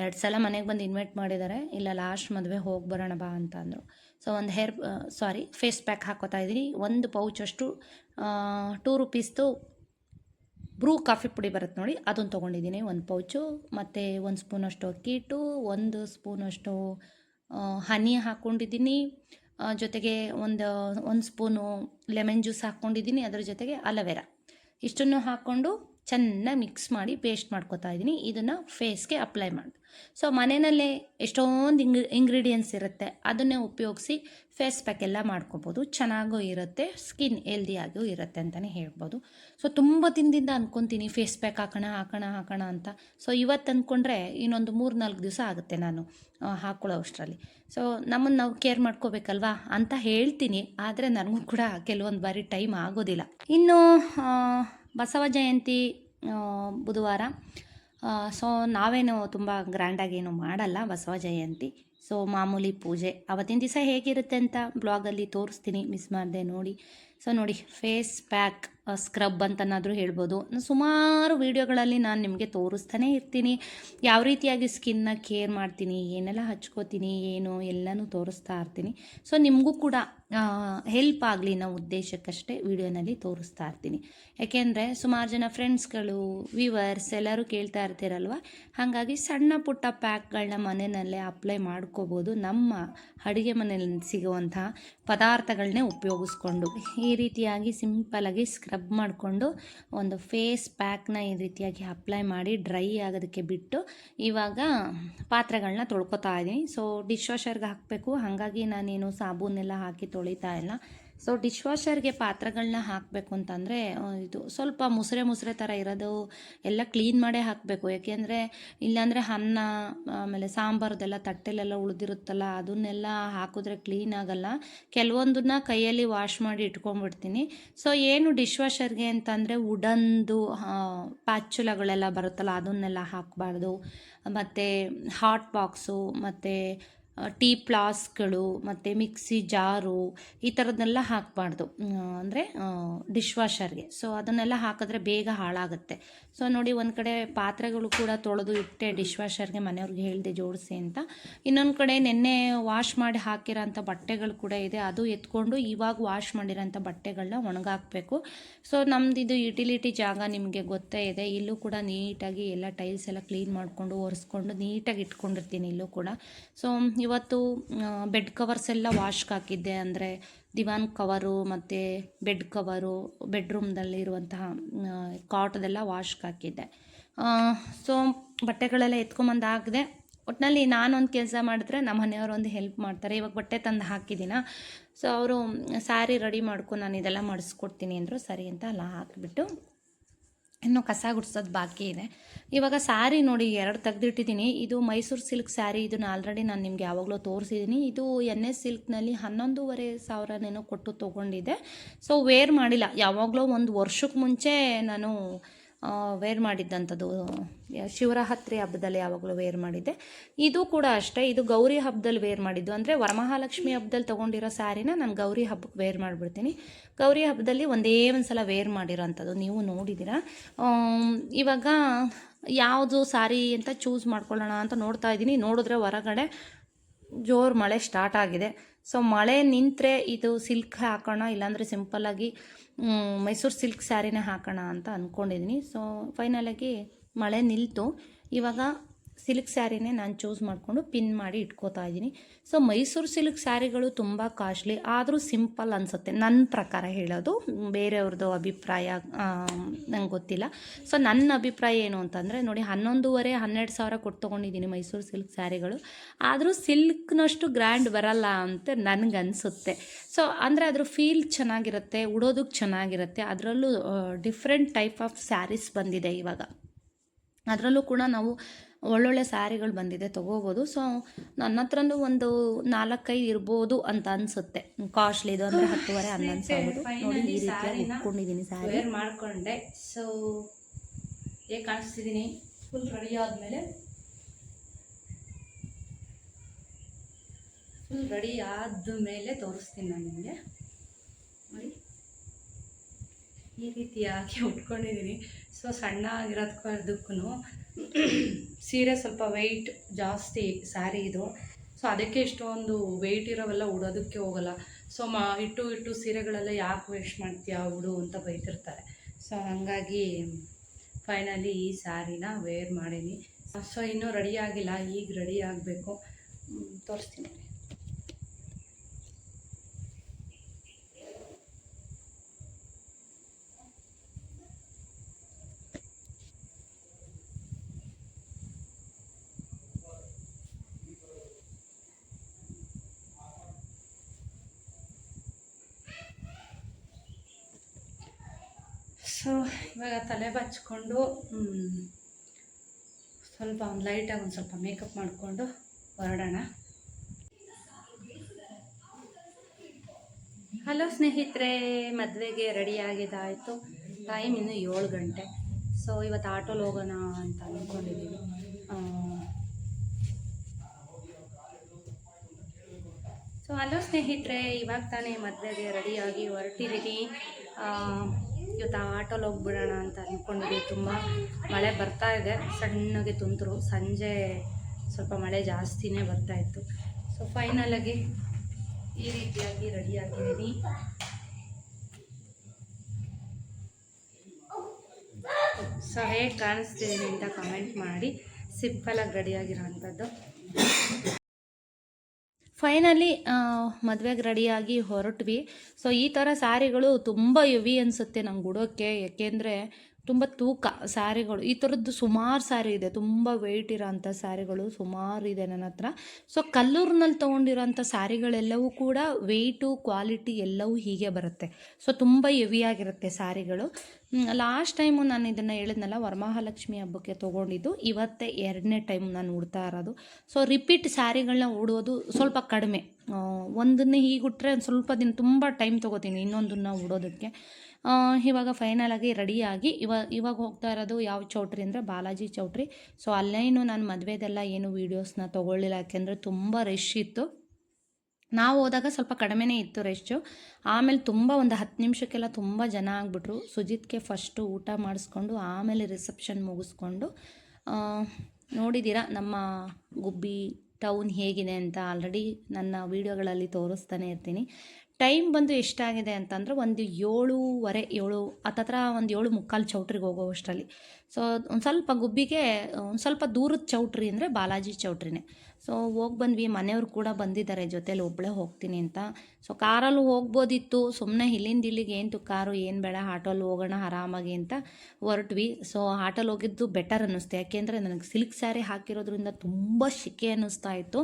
ಎರಡು ಸಲ ಮನೆಗೆ ಬಂದು ಇನ್ವೈಟ್ ಮಾಡಿದ್ದಾರೆ ಇಲ್ಲ ಲಾಸ್ಟ್ ಮದುವೆ ಹೋಗಿ ಬರೋಣ ಬಾ ಅಂತ ಅಂದರು. ಸೊ ಒಂದು ಹೇರ್ ಸಾರಿ ಫೇಸ್ ಪ್ಯಾಕ್ ಹಾಕೋತಾ ಇದ್ದೀನಿ ಒಂದು ಪೌಚ್ ಅಷ್ಟು ಟೂ ರುಪೀಸ್ದು ಬ್ರೂ ಕಾಫಿ ಪುಡಿ ಬರುತ್ತೆ ನೋಡಿ. ಅದನ್ನು ತೊಗೊಂಡಿದ್ದೀನಿ ಒಂದು ಪೌಚು ಮತ್ತು ಒಂದು ಸ್ಪೂನಷ್ಟು ಅಕ್ಕಿ ಹಿಟ್ಟು, ಒಂದು ಸ್ಪೂನಷ್ಟು ಹನಿ ಹಾಕ್ಕೊಂಡಿದ್ದೀನಿ ಜೊತೆಗೆ ಒಂದು ಒಂದು ಸ್ಪೂನು ಲೆಮನ್ ಜ್ಯೂಸ್ ಹಾಕ್ಕೊಂಡಿದ್ದೀನಿ ಅದ್ರ ಜೊತೆಗೆ ಅಲವೆರಾ. ಇಷ್ಟನ್ನು ಹಾಕ್ಕೊಂಡು ಚೆನ್ನಾಗಿ ಮಿಕ್ಸ್ ಮಾಡಿ ಪೇಸ್ಟ್ ಮಾಡ್ಕೊತಾ ಇದ್ದೀನಿ. ಇದನ್ನು ಫೇಸ್ಗೆ ಅಪ್ಲೈ ಮಾಡಿ ಸೊ ಮನೆಯಲ್ಲೇ ಎಷ್ಟೊಂದು ಇಂಗ್ ಇಂಗ್ರೀಡಿಯೆಂಟ್ಸ್ ಇರುತ್ತೆ, ಅದನ್ನೇ ಉಪಯೋಗಿಸಿ ಫೇಸ್ ಪ್ಯಾಕ್ ಎಲ್ಲ ಮಾಡ್ಕೊಬೋದು. ಚೆನ್ನಾಗೂ ಇರುತ್ತೆ, ಸ್ಕಿನ್ ಹೆಲ್ದಿಯಾಗೂ ಇರುತ್ತೆ ಅಂತಲೇ ಹೇಳ್ಬೋದು. ಸೊ ತುಂಬ ದಿನದಿಂದ ಅಂದ್ಕೊತೀನಿ ಫೇಸ್ ಪ್ಯಾಕ್ ಹಾಕೋಣ ಹಾಕೋಣ ಹಾಕೋಣ ಅಂತ. ಸೊ ಇವತ್ತು ಅಂದ್ಕೊಂಡ್ರೆ ಇನ್ನೊಂದು ಮೂರು ನಾಲ್ಕು ದಿವಸ ಆಗುತ್ತೆ ನಾನು ಹಾಕ್ಕೊಳ್ಳೋ ಅಷ್ಟರಲ್ಲಿ. ಸೊ ನಮ್ಮನ್ನು ನಾವು ಕೇರ್ ಮಾಡ್ಕೋಬೇಕಲ್ವಾ ಅಂತ ಹೇಳ್ತೀನಿ. ಆದರೆ ನನಗೂ ಕೂಡ ಕೆಲವೊಂದು ಬಾರಿ ಟೈಮ್ ಆಗೋದಿಲ್ಲ. ಇನ್ನು ಬಸವ ಜಯಂತಿ ಬುಧವಾರ. ಸೊ ನಾವೇನು ತುಂಬ ಗ್ರ್ಯಾಂಡಾಗಿ ಏನು ಮಾಡಲ್ಲ ಬಸವ ಜಯಂತಿ. ಸೊ ಮಾಮೂಲಿ ಪೂಜೆ. ಅವತ್ತಿನ ದಿವಸ ಹೇಗಿರುತ್ತೆ ಅಂತ ಬ್ಲಾಗಲ್ಲಿ ತೋರಿಸ್ತೀನಿ. ಮಿಸ್ ಮಾಡಿದೆ ನೋಡಿ. ಸೊ ನೋಡಿ ಫೇಸ್ ಪ್ಯಾಕ್ ಸ್ಕ್ರಬ್ ಅಂತನಾದರೂ ಹೇಳ್ಬೋದು. ಸುಮಾರು ವೀಡಿಯೋಗಳಲ್ಲಿ ನಾನು ನಿಮಗೆ ತೋರಿಸ್ತಾನೆ ಇರ್ತೀನಿ. ಯಾವ ರೀತಿಯಾಗಿ ಸ್ಕಿನ್ನ ಕೇರ್ ಮಾಡ್ತೀನಿ, ಏನೆಲ್ಲ ಹಚ್ಕೋತೀನಿ, ಏನು ಎಲ್ಲನೂ ತೋರಿಸ್ತಾ ಇರ್ತೀನಿ. ಸೊ ನಿಮಗೂ ಕೂಡ ಹೆಲ್ಪ್ ಆಗಲಿ ನಾವು ಉದ್ದೇಶಕ್ಕಷ್ಟೇ ವೀಡಿಯೋನಲ್ಲಿ ತೋರಿಸ್ತಾ ಇರ್ತೀನಿ. ಯಾಕೆಂದರೆ ಸುಮಾರು ಜನ ಫ್ರೆಂಡ್ಸ್ಗಳು ವ್ಯೂವರ್ಸ್ ಎಲ್ಲರೂ ಕೇಳ್ತಾ ಇರ್ತೀರಲ್ವ? ಹಾಗಾಗಿ ಸಣ್ಣ ಪುಟ್ಟ ಪ್ಯಾಕ್ಗಳನ್ನ ಮನೆಯಲ್ಲೇ ಅಪ್ಲೈ ಮಾಡ್ಕೋಬೋದು. ನಮ್ಮ ಅಡುಗೆ ಮನೆಯಲ್ಲಿ ಸಿಗುವಂತಹ ಪದಾರ್ಥಗಳನ್ನೇ ಉಪಯೋಗಿಸ್ಕೊಂಡು ಈ ರೀತಿಯಾಗಿ ಸಿಂಪಲಾಗಿ ಸ್ಕ್ರಬ್ ಮಾಡಿಕೊಂಡು ಒಂದು ಫೇಸ್ ಪ್ಯಾಕ್ನ ಈ ರೀತಿಯಾಗಿ ಅಪ್ಲೈ ಮಾಡಿ ಡ್ರೈ ಆಗೋದಕ್ಕೆ ಬಿಟ್ಟು ಇವಾಗ ಪಾತ್ರೆಗಳನ್ನ ತೊಳ್ಕೊತಾ ಇದ್ದೀನಿ ಸೊ ಡಿಶ್ ವಾಷರ್ಗೆ ಹಾಕಬೇಕು. ಹಾಗಾಗಿ ನಾನೇನು ಸಾಬೂನೆಲ್ಲ ಹಾಕಿ ತೊಳಿತಾ ಇಲ್ಲ. ಸೊ ಡಿಶ್ ವಾಷರ್ಗೆ ಪಾತ್ರೆಗಳನ್ನ ಹಾಕಬೇಕು ಅಂತಂದರೆ ಇದು ಸ್ವಲ್ಪ ಮುಸ್ರೆ ಮುಸ್ರೆ ಥರ ಇರೋದು ಎಲ್ಲ ಕ್ಲೀನ್ ಮಾಡೇ ಹಾಕಬೇಕು. ಯಾಕೆಂದರೆ ಇಲ್ಲಾಂದರೆ ಅನ್ನ, ಆಮೇಲೆ ಸಾಂಬಾರ್ದೆಲ್ಲ ತಟ್ಟೆಲೆಲ್ಲ ಉಳಿದಿರುತ್ತಲ್ಲ, ಅದನ್ನೆಲ್ಲ ಹಾಕಿದ್ರೆ ಕ್ಲೀನ್ ಆಗಲ್ಲ. ಕೆಲವೊಂದನ್ನ ಕೈಯಲ್ಲಿ ವಾಶ್ ಮಾಡಿ ಇಟ್ಕೊಂಡ್ಬಿಡ್ತೀನಿ. ಸೊ ಏನು ಡಿಶ್ ವಾಷರ್ಗೆ ಅಂತಂದರೆ ಉಡನ್ದು ಪ್ಯಾಚುಲಗಳೆಲ್ಲ ಬರುತ್ತಲ್ಲ, ಅದನ್ನೆಲ್ಲ ಹಾಕಬಾರ್ದು. ಮತ್ತು ಹಾಟ್ ಬಾಕ್ಸು ಮತ್ತು ಟೀ ಪ್ಲಾಸ್ಗಳು ಮತ್ತು ಮಿಕ್ಸಿ ಜಾರು ಈ ಥರದ್ದೆಲ್ಲ ಹಾಕಬಾರ್ದು. ಅಂದರೆ ಡಿಶ್ ವಾಷರ್ಗೆ ಸೊ, ಅದನ್ನೆಲ್ಲ ಹಾಕಿದ್ರೆ ಬೇಗ ಹಾಳಾಗುತ್ತೆ. ಸೊ, ನೋಡಿ, ಒಂದು ಕಡೆ ಪಾತ್ರೆಗಳು ಕೂಡ ತೊಳೆದು ಇಟ್ಟೆ ಡಿಶ್ ವಾಷರ್ಗೆ ಮನೆಯವ್ರಿಗೆ ಹೇಳಿದೆ ಜೋಡಿಸಿ ಅಂತ. ಇನ್ನೊಂದು ಕಡೆ ನಿನ್ನೆ ವಾಶ್ ಮಾಡಿ ಹಾಕಿರೋಂಥ ಬಟ್ಟೆಗಳು ಕೂಡ ಇದೆ. ಅದು ಎತ್ಕೊಂಡು ಇವಾಗ ವಾಶ್ ಮಾಡಿರೋಂಥ ಬಟ್ಟೆಗಳನ್ನ ಒಣಗಾಕಬೇಕು. ಸೊ, ನಮ್ದು ಇದು ಯುಟಿಲಿಟಿ ಜಾಗ ನಿಮಗೆ ಗೊತ್ತೇ ಇದೆ. ಇಲ್ಲೂ ಕೂಡ ನೀಟಾಗಿ ಎಲ್ಲ ಟೈಲ್ಸ್ ಎಲ್ಲ ಕ್ಲೀನ್ ಮಾಡಿಕೊಂಡು ಒರೆಸ್ಕೊಂಡು ನೀಟಾಗಿ ಇಟ್ಕೊಂಡಿರ್ತೀನಿ ಇಲ್ಲೂ ಕೂಡ. ಸೊ ಇವತ್ತು ಬೆಡ್ ಕವರ್ಸ್ ಎಲ್ಲ ವಾಶ್ಗೆ ಹಾಕಿದ್ದೆ ಅಂದರೆ ದಿವಾನ್ ಕವರು ಮತ್ತು ಬೆಡ್ ಕವರು ಬೆಡ್ರೂಮ್ದಲ್ಲಿರುವಂತಹ ಕಾಟದೆಲ್ಲ ವಾಶ್ಗೆ ಹಾಕಿದ್ದೆ. ಸೊ ಬಟ್ಟೆಗಳೆಲ್ಲ ಎತ್ಕೊಂಬಂದು ಹಾಕಿದೆ. ಒಟ್ಟಿನಲ್ಲಿ ನಾನೊಂದು ಕೆಲಸ ಮಾಡಿದ್ರೆ ನಮ್ಮ ಮನೆಯವರು ಒಂದು ಹೆಲ್ಪ್ ಮಾಡ್ತಾರೆ. ಇವಾಗ ಬಟ್ಟೆ ತಂದು ಹಾಕಿದ್ದೀನ ಸೊ ಅವರು ಸ್ಯಾರಿ ರೆಡಿ ಮಾಡ್ಕೊ ನಾನು ಇದೆಲ್ಲ ಮಾಡಿಸ್ಕೊಡ್ತೀನಿ ಅಂದರು ಸರಿ ಅಂತ ಎಲ್ಲ ಹಾಕಿಬಿಟ್ಟು ಇನ್ನು ಕಸ ಗುಡ್ಸೋದು ಬಾಕಿ ಇದೆ. ಇವಾಗ ಸ್ಯಾರಿ ನೋಡಿ ಎರಡು ತೆಗೆದಿಟ್ಟಿದ್ದೀನಿ. ಇದು ಮೈಸೂರು ಸಿಲ್ಕ್ ಸ್ಯಾರಿ ಇದನ್ನು ಆಲ್ರೆಡಿ ನಾನು ನಿಮಗೆ ಯಾವಾಗಲೂ ತೋರಿಸಿದ್ದೀನಿ ಇದು ಎನ್ ಎಸ್ ಸಿಲ್ಕ್ನಲ್ಲಿ ಹನ್ನೊಂದೂವರೆ ಸಾವಿರನೇನೋ ಕೊಟ್ಟು ತೊಗೊಂಡಿದ್ದೆ. ಸೊ ವೇರ್ ಮಾಡಿಲ್ಲ. ಯಾವಾಗಲೂ ಒಂದು ವರ್ಷಕ್ಕೆ ಮುಂಚೆ ನಾನು ವೇರ್ ಮಾಡಿದ್ದಂಥದ್ದು ಶಿವರಾತ್ರಿ ಹಬ್ಬದಲ್ಲಿ ಯಾವಾಗಲೂ ವೇರ್ ಮಾಡಿದ್ದೆ. ಇದು ಕೂಡ ಅಷ್ಟೇ, ಇದು ಗೌರಿ ಹಬ್ಬದಲ್ಲಿ ವೇರ್ ಮಾಡಿದ್ದು. ಅಂದರೆ ವರಮಹಾಲಕ್ಷ್ಮಿ ಹಬ್ಬದಲ್ಲಿ ತೊಗೊಂಡಿರೋ ಸ್ಯಾರಿನ ನಾನು ಗೌರಿ ಹಬ್ಬಕ್ಕೆ ವೇರ್ ಮಾಡಿಬಿಡ್ತೀನಿ. ಗೌರಿ ಹಬ್ಬದಲ್ಲಿ ಒಂದೇ ಒಂದು ಸಲ ವೇರ್ ಮಾಡಿರೋಂಥದ್ದು, ನೀವು ನೋಡಿದ್ದೀರಾ. ಇವಾಗ ಯಾವುದು ಸಾರಿ ಅಂತ ಚೂಸ್ ಮಾಡ್ಕೊಳ್ಳೋಣ ಅಂತ ನೋಡ್ತಾ ಇದ್ದೀನಿ. ನೋಡಿದ್ರೆ ಹೊರಗಡೆ ಜೋರು ಮಳೆ ಸ್ಟಾರ್ಟ್ ಆಗಿದೆ. ಸೊ ಮಳೆ ನಿಂತರೆ ಇದು ಸಿಲ್ಕ್ ಹಾಕೋಣ, ಇಲ್ಲಾಂದರೆ ಸಿಂಪಲ್ಲಾಗಿ ಮೈಸೂರು ಸಿಲ್ಕ್ ಸ್ಯಾರಿನೇ ಹಾಕೋಣ ಅಂತ ಅಂದ್ಕೊಂಡಿದ್ದೀನಿ ಸೊ ಫೈನಲಾಗಿ ಮಳೆ ನಿಲ್ತು. ಇವಾಗ ಸಿಲ್ಕ್ ಸ್ಯಾರಿನೇ ನಾನು ಚೂಸ್ ಮಾಡಿಕೊಂಡು ಪಿನ್ ಮಾಡಿ ಇಟ್ಕೋತಾ ಇದ್ದೀನಿ. ಸೊ ಮೈಸೂರು ಸಿಲ್ಕ್ ಸ್ಯಾರಿಗಳು ತುಂಬ ಕಾಸ್ಟ್ಲಿ ಆದರೂ ಸಿಂಪಲ್ ಅನಿಸುತ್ತೆ. ನನ್ನ ಪ್ರಕಾರ ಹೇಳೋದು ಬೇರೆಯವ್ರದ್ದು ಅಭಿಪ್ರಾಯ ನಂಗೆ ಗೊತ್ತಿಲ್ಲ. ಸೊ ನನ್ನ ಅಭಿಪ್ರಾಯ ಏನು ಅಂತಂದರೆ, ನೋಡಿ, ಹನ್ನೊಂದೂವರೆ, ಹನ್ನೆರಡು ಸಾವಿರ ಕೊಟ್ಟು ತೊಗೊಂಡಿದ್ದೀನಿ ಮೈಸೂರು ಸಿಲ್ಕ್ ಸ್ಯಾರಿಗಳು. ಆದರೂ ಸಿಲ್ಕ್ನಷ್ಟು ಗ್ರ್ಯಾಂಡ್ ಬರಲ್ಲ ಅಂತ ನನಗನ್ಸುತ್ತೆ ಸೊ ಅಂದರೆ ಅದ್ರ ಫೀಲ್ ಚೆನ್ನಾಗಿರುತ್ತೆ ಉಡೋದಕ್ಕೆ ಚೆನ್ನಾಗಿರುತ್ತೆ. ಅದರಲ್ಲೂ ಡಿಫ್ರೆಂಟ್ ಟೈಪ್ ಆಫ್ ಸ್ಯಾರೀಸ್ ಬಂದಿದೆ ಇವಾಗ. ಅದರಲ್ಲೂ ಕೂಡ ನಾವು ಒಳ್ಳೊಳ್ಳೆ ಸ್ಯಾರಿಗಳು ಬಂದಿದೆ ತೊಗೋಬೋದು. ಸೊ ನನ್ನ ಹತ್ರನೂ ಒಂದು ನಾಲ್ಕೈದು ಇರ್ಬೋದು ಅಂತ ಅನಿಸುತ್ತೆ. ಕಾಸ್ಟ್ಲಿದು ಅಂದರೆ ಹತ್ತುವರೆ ಹನ್ನೊಂದು ಸಾವಿರ ನೋಡಿ ಈ ರೀತಿಯಾಗಿ ಉಟ್ಕೊಂಡಿದ್ದೀನಿ ಸ್ಯಾರಿ ಮಾಡಿಕೊಂಡೆ. ಸೊ ಹೇಗೆ ಕಾಣಿಸ್ತಿದ್ದೀನಿ ಫುಲ್ ರೆಡಿ ಆದಮೇಲೆ. ಫುಲ್ ರೆಡಿ ಆದ ಮೇಲೆ ತೋರಿಸ್ತೀನಿ ನಾನು ನಿಮಗೆ. ನೋಡಿ. ಈ ರೀತಿಯಾಗಿ ಉಟ್ಕೊಂಡಿದ್ದೀನಿ ಸೊ ಸಣ್ಣ ಆಗಿರೋದಕ್ಕೂ ಅದಕ್ಕೂ ಸೀರೆ ಸ್ವಲ್ಪ ವೆಯ್ಟ್ ಜಾಸ್ತಿ ಸ್ಯಾರಿ ಇದು. ಸೊ ಅದಕ್ಕೆ ಇಷ್ಟೊಂದು ವೆಯ್ಟ್ ಇರೋವೆಲ್ಲ ಉಡೋದಕ್ಕೆ ಹೋಗಲ್ಲ. ಸೊ ಮಾ, ಇಟ್ಟು ಇಟ್ಟು ಸೀರೆಗಳೆಲ್ಲ ಯಾಕೆ ವೇಸ್ಟ್ ಮಾಡ್ತೀಯಾ ಉಡು ಅಂತ ಬೈತಿರ್ತಾರೆ. ಸೊ ಹಾಗಾಗಿ ಫೈನಲಿ ಈ ಸ್ಯಾರಿನ ವೇರ್ ಮಾಡೀನಿ. ಸೊ ಇನ್ನೂ ರೆಡಿ ಆಗಿಲ್ಲ. ಈಗ ರೆಡಿ ಆಗಬೇಕು. ತೋರಿಸ್ತೀನಿ. ಸೊ, ಇವಾಗ ತಲೆ ಬಚ್ಕೊಂಡು ಸ್ವಲ್ಪ ಒಂದು ಲೈಟಾಗಿ ಒಂದು ಸ್ವಲ್ಪ ಮೇಕಪ್ ಮಾಡಿಕೊಂಡು ಹೊರಡೋಣ. ಹಲೋ ಸ್ನೇಹಿತರೆ, ಮದುವೆಗೆ ರೆಡಿ ಆಗಿದ್ದಾಯಿತು ಟೈಮ್ ಇನ್ನು ಏಳು ಗಂಟೆ. ಸೊ ಇವತ್ತು ಆಟೋಲಿ ಹೋಗೋಣ ಅಂತ ಅಂದ್ಕೊಂಡಿದ್ದೀನಿ ಸೊ ಹಲೋ ಸ್ನೇಹಿತರೆ, ಇವಾಗ ತಾನೇ ಮದುವೆಗೆ ರೆಡಿಯಾಗಿ ಹೊರಟಿದ್ದೀನಿ ಇವತ್ತು ಆಟೋಲಿ ಹೋಗ್ಬಿಡೋಣ ಅಂತ ಅಂದ್ಕೊಂಡಿದ್ದೀವಿ ತುಂಬ ಮಳೆ ಬರ್ತಾ ಇದೆ. ಸಣ್ಣಗೆ ತುಂತರು ಸಂಜೆ ಸ್ವಲ್ಪ ಮಳೆ ಜಾಸ್ತಿನೇ ಬರ್ತಾ ಇತ್ತು. ಸೊ ಫೈನಲಾಗಿ ಈ ರೀತಿಯಾಗಿ ರೆಡಿ ಆಗಿದ್ದೀನಿ. ಸೊ ಹೇಗೆ ಕಾಣಿಸ್ತಿದ್ದೀನಿ ಅಂತ ಕಮೆಂಟ್ ಮಾಡಿ. ಸಿಂಪಲಾಗಿ ರೆಡಿಯಾಗಿರೋವಂಥದ್ದು ಫೈನಲಿ ಮದುವೆಗೆ ರೆಡಿಯಾಗಿ ಹೊರಟ್ವಿ. ಸೊ ಈ ಥರ ಸ್ಯಾರಿಗಳು ತುಂಬ ಯುವಿ ಅನಿಸುತ್ತೆ ನಂಗೆ ಉಡೋಕ್ಕೆ ಯಾಕೆಂದರೆ ತುಂಬ ತೂಕ ಸ್ಯಾರಿಗಳು ಈ ಥರದ್ದು ಸುಮಾರು ಸ್ಯಾರಿ ಇದೆ. ತುಂಬ ವೆಯ್ಟ್ ಇರೋಂಥ ಸ್ಯಾರಿಗಳು ಸುಮಾರು ಇದೆ ನನ್ನ ಹತ್ರ. ಸೊ ಕಲ್ಲೂರಿನಲ್ಲಿ ತೊಗೊಂಡಿರೋಂಥ ಸ್ಯಾರಿಗಳೆಲ್ಲವೂ ಕೂಡ ವೆಯ್ಟು ಕ್ವಾಲಿಟಿ ಎಲ್ಲವೂ ಹೀಗೆ ಬರುತ್ತೆ. ಸೊ ತುಂಬ ಹೆವಿಯಾಗಿರುತ್ತೆ ಸ್ಯಾರಿಗಳು ಲಾಸ್ಟ್ ಟೈಮು ನಾನು ಇದನ್ನು ಹೇಳಿದ್ನಲ್ಲ, ವರಮಹಾಲಕ್ಷ್ಮಿ ಹಬ್ಬಕ್ಕೆ ತೊಗೊಂಡಿದ್ದು. ಇವತ್ತೇ ಎರಡನೇ ಟೈಮ್ ನಾನು ಉಡ್ತಾ ಇರೋದು. ಸೊ ರಿಪೀಟ್ ಸ್ಯಾರಿಗಳನ್ನ ಉಡೋದು ಸ್ವಲ್ಪ ಕಡಿಮೆ. ಒಂದನ್ನು ಹೀಗೆ ಉಟ್ಟರೆ ಸ್ವಲ್ಪ ದಿನ ತುಂಬ ಟೈಮ್ ತೊಗೋತೀನಿ ಇನ್ನೊಂದನ್ನು ಉಡೋದಕ್ಕೆ. ಇವಾಗ ಫೈನಲಾಗಿ ರೆಡಿಯಾಗಿ ಇವಾಗ ಇವಾಗ ಹೋಗ್ತಾ ಇರೋದು ಯಾವ ಚೌಟ್ರಿ ಅಂದರೆ ಬಾಲಾಜಿ ಚೌಟ್ರಿ. ಸೊ ಅಲ್ಲೇನು ನಾನು ಮದುವೆದೆಲ್ಲ ಏನು ವೀಡಿಯೋಸ್ನ ತೊಗೊಳ್ಳಿಲ್ಲ. ಯಾಕೆಂದರೆ ತುಂಬ ರಶ್ ಇತ್ತು. ನಾವು ಹೋದಾಗ ಸ್ವಲ್ಪ ಕಡಿಮೆನೇ ಇತ್ತು ರೆಸ್ಟು ಆಮೇಲೆ ತುಂಬ ಒಂದು ಹತ್ತು ನಿಮಿಷಕ್ಕೆಲ್ಲ ತುಂಬ ಜನ ಆಗಿಬಿಟ್ರು. ಸುಜಿತ್ಗೆ ಫಸ್ಟು ಊಟ ಮಾಡಿಸ್ಕೊಂಡು ಆಮೇಲೆ ರಿಸೆಪ್ಷನ್ ಮುಗಿಸ್ಕೊಂಡು ನೋಡಿದ್ದೀರಾ ನಮ್ಮ ಗುಬ್ಬಿ ಟೌನ್ ಹೇಗಿದೆ ಅಂತ ಆಲ್ರೆಡಿ ನನ್ನ ವೀಡಿಯೋಗಳಲ್ಲಿ ತೋರಿಸ್ತಾನೆ ಇರ್ತೀನಿ. ಟೈಮ್ ಬಂದು ಎಷ್ಟಾಗಿದೆ ಅಂತಂದ್ರೆ ಒಂದು ಏಳೂವರೆ, ಏಳು ಹತ್ತತ್ರ ಒಂದು ಏಳು ಮುಕ್ಕಾಲು ಚೌಟ್ರಿಗೆ ಹೋಗೋವಷ್ಟರಲ್ಲಿ. ಸೊ ಒಂದು ಸ್ವಲ್ಪ ಗುಬ್ಬಿಗೆ, ಒಂದು ಸ್ವಲ್ಪ ದೂರದ ಚೌಟ್ರಿ ಅಂದರೆ ಬಾಲಾಜಿ ಚೌಟ್ರಿನೇ. ಸೊ ಹೋಗಿ ಬಂದ್ವಿ, ಮನೆಯವ್ರು ಕೂಡ ಬಂದಿದ್ದಾರೆ, ಜೊತೇಲಿ ಒಬ್ಬಳೇ ಹೋಗ್ತೀನಿ ಅಂತ. ಸೊ ಕಾರಲ್ಲಿ ಹೋಗ್ಬೋದಿತ್ತು ಸುಮ್ಮನೆ ಇಲ್ಲಿಂದ ಇಲ್ಲಿಗೆ ಏನು ಕಾರು, ಏನು ಬೇಡ ಆಟೋಲ್ಲಿ ಹೋಗೋಣ ಆರಾಮಾಗಿ ಅಂತ ಹೊರಟ್ವಿ. ಸೊ ಆಟೋಲ್ಲಿ ಹೋಗಿದ್ದು ಬೆಟರ್ ಅನ್ನಿಸ್ತು. ಯಾಕೆಂದರೆ ನನಗೆ ಸಿಲ್ಕ್ ಸ್ಯಾರಿ ಹಾಕಿರೋದ್ರಿಂದ ತುಂಬ ಶಿಕೆ ಅನ್ನಿಸ್ತಾ ಇತ್ತು.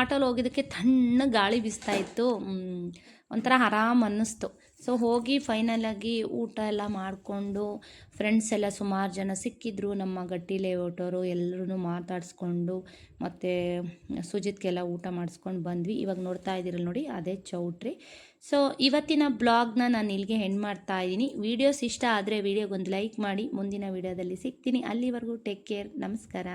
ಆಟೋಲ್ಲಿ ಹೋಗಿದ್ದಕ್ಕೆ ತಣ್ಣ ಗಾಳಿ ಬೀಸ್ತಾ ಇತ್ತು. ಒಂಥರ ಆರಾಮ್ ಅನ್ನಿಸ್ತು. ಸೊ ಹೋಗಿ ಫೈನಲಾಗಿ ಊಟ ಎಲ್ಲ ಮಾಡಿಕೊಂಡು ಫ್ರೆಂಡ್ಸ್ ಎಲ್ಲ ಸುಮಾರು ಜನ ಸಿಕ್ಕಿದ್ರು, ನಮ್ಮ ಗಟ್ಟಿ ಲೇಔಟವರು ಎಲ್ಲರೂ ಮಾತಾಡಿಸ್ಕೊಂಡು ಮತ್ತು ಸುಜಿತ್ಗೆಲ್ಲ ಊಟ ಮಾಡಿಸ್ಕೊಂಡು ಬಂದ್ವಿ. ಇವಾಗ ನೋಡ್ತಾ ಇದ್ದೀರಲ್ಲ ನೋಡಿ, ಅದೇ ಚೌಟ್ರಿ. ಸೊ ಇವತ್ತಿನ ಬ್ಲಾಗ್ನ ನಾನು ಇಲ್ಲಿಗೆ ಹೆಣ್ಣು ಮಾಡ್ತಾ ಇದ್ದೀನಿ. ವೀಡಿಯೋಸ್ ಇಷ್ಟ ಆದರೆ ವೀಡಿಯೋಗೊಂದು ಲೈಕ್ ಮಾಡಿ, ಮುಂದಿನ ವೀಡಿಯೋದಲ್ಲಿ ಸಿಗ್ತೀನಿ. ಅಲ್ಲಿವರೆಗೂ ಟೇಕ್ ಕೇರ್ ನಮಸ್ಕಾರ.